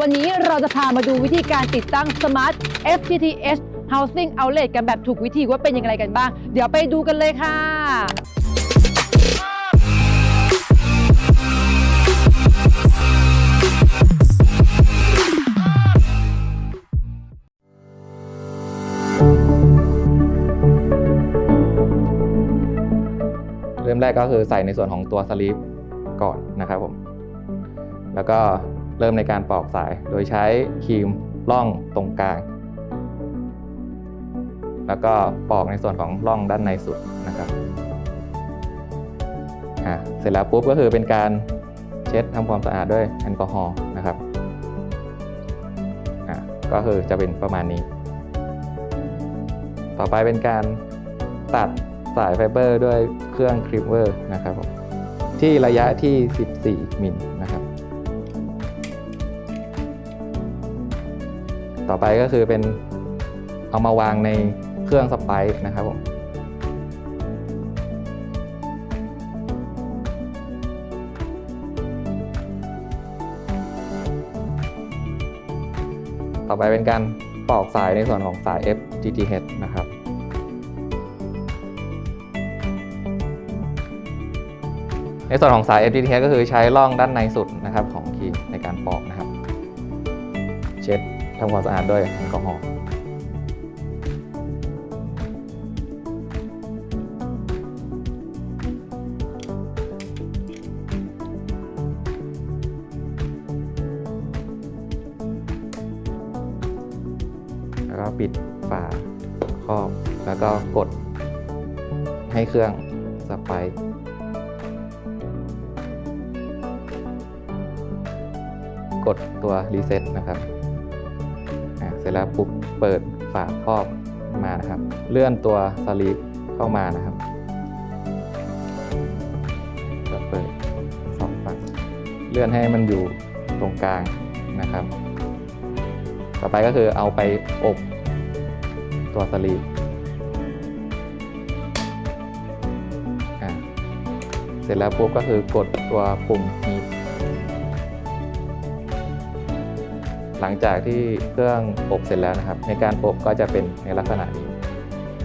วันนี้เราจะพามาดูวิธีการติดตั้ง Smart FTTH Housing Outlet กันแบบถูกวิธีว่าเป็นยังไงกันบ้าง เดี๋ยวไปดูกันเลยค่ะ เริ่มแรกก็คือใส่ในส่วนของตัวสลีปก่อนนะครับผม แล้วก็ เริ่มในการปอกสาย โดยใช้ครีมร่องตรงกลาง แล้วก็ปอกในส่วนของร่องด้านในสุดนะครับเสร็จแล้วปุ๊บก็คือเป็นการเช็ดทำความสะอาดด้วยแอลกอฮอล์นะครับก็คือจะเป็นประมาณนี้ ต่อไปเป็นการตัดสายไฟเบอร์ด้วยเครื่องคลิปเวอร์นะครับที่ระยะที่ 14 มิล ต่อไปก็คือเป็นเอามาวางในเครื่องสไปซ์นะครับผมต่อไปเป็นการปอกสายในส่วนของสาย FTTH นะครับในส่วนของสาย FTTH ก็คือใช้ร่องด้านในสุดนะครับของคีในการปอกนะครับ เช็ด ทำความสะอาดด้วยแอลกอฮอล์แล้วก็ปิดฝาครอบแล้วก็กดให้เครื่องสไปกดตัวรีเซ็ตนะครับ เสร็จแล้วปุ๊บเปิดฝาครอบมานะครับ เลื่อนตัวสลีปเข้ามานะครับแล้วเปิดสองฝั่งเลื่อนให้มันอยู่ตรงกลางนะครับ ต่อไปก็คือเอาไปอบตัวสลีปอะเสร็จแล้วปุ๊บก็คือกดตัวปุ่มนี้ หลังจากที่เครื่องอบเสร็จแล้วนะครับ ในการอบก็จะเป็นในลักษณะนี้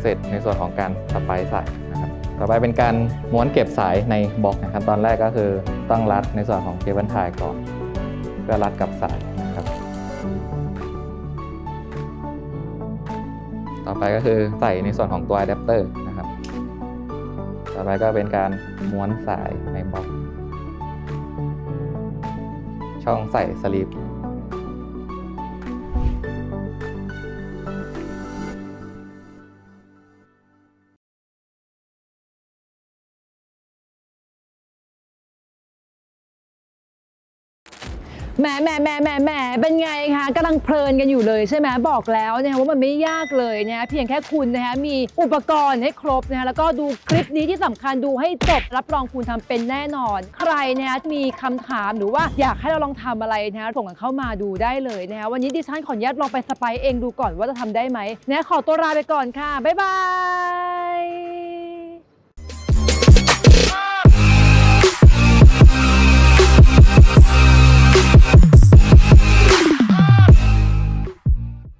เสร็จในส่วนของการสไปซ์สายนะครับ ต่อไปเป็นการม้วนเก็บสายในบล็อกนะครับ ตอนแรกก็คือต้องรัดในส่วนของเคเบิลไทยก่อนเพื่อรัดกับสายนะครับต่อไปก็คือใส่ในส่วนของตัวอะแดปเตอร์นะครับ ต่อไปก็เป็นการม้วนสายในบล็อก ช่องใส่สลีป แหมแหมแหมแหมแหมเป็นไงคะกำลังเพลินกันอยู่เลยใช่ไหมบอกแล้วนะคะว่ามันไม่ยากเลยนะเพียงแค่คุณนะคะมีอุปกรณ์ให้ครบนะคะแล้วก็ดูคลิปนี้ที่สำคัญดูให้จบรับรองคุณทำเป็นแน่นอน ใครนะคะมีคำถามหรือว่าอยากให้เราลองทำอะไรนะคะส่งกันเข้ามาดูได้เลยนะคะวันนี้ดิฉันขออนุญาตลองไปสไปซ์เองดูก่อนว่าจะทำได้ไหมนะขอตัวลาไปก่อนค่ะบ๊ายบาย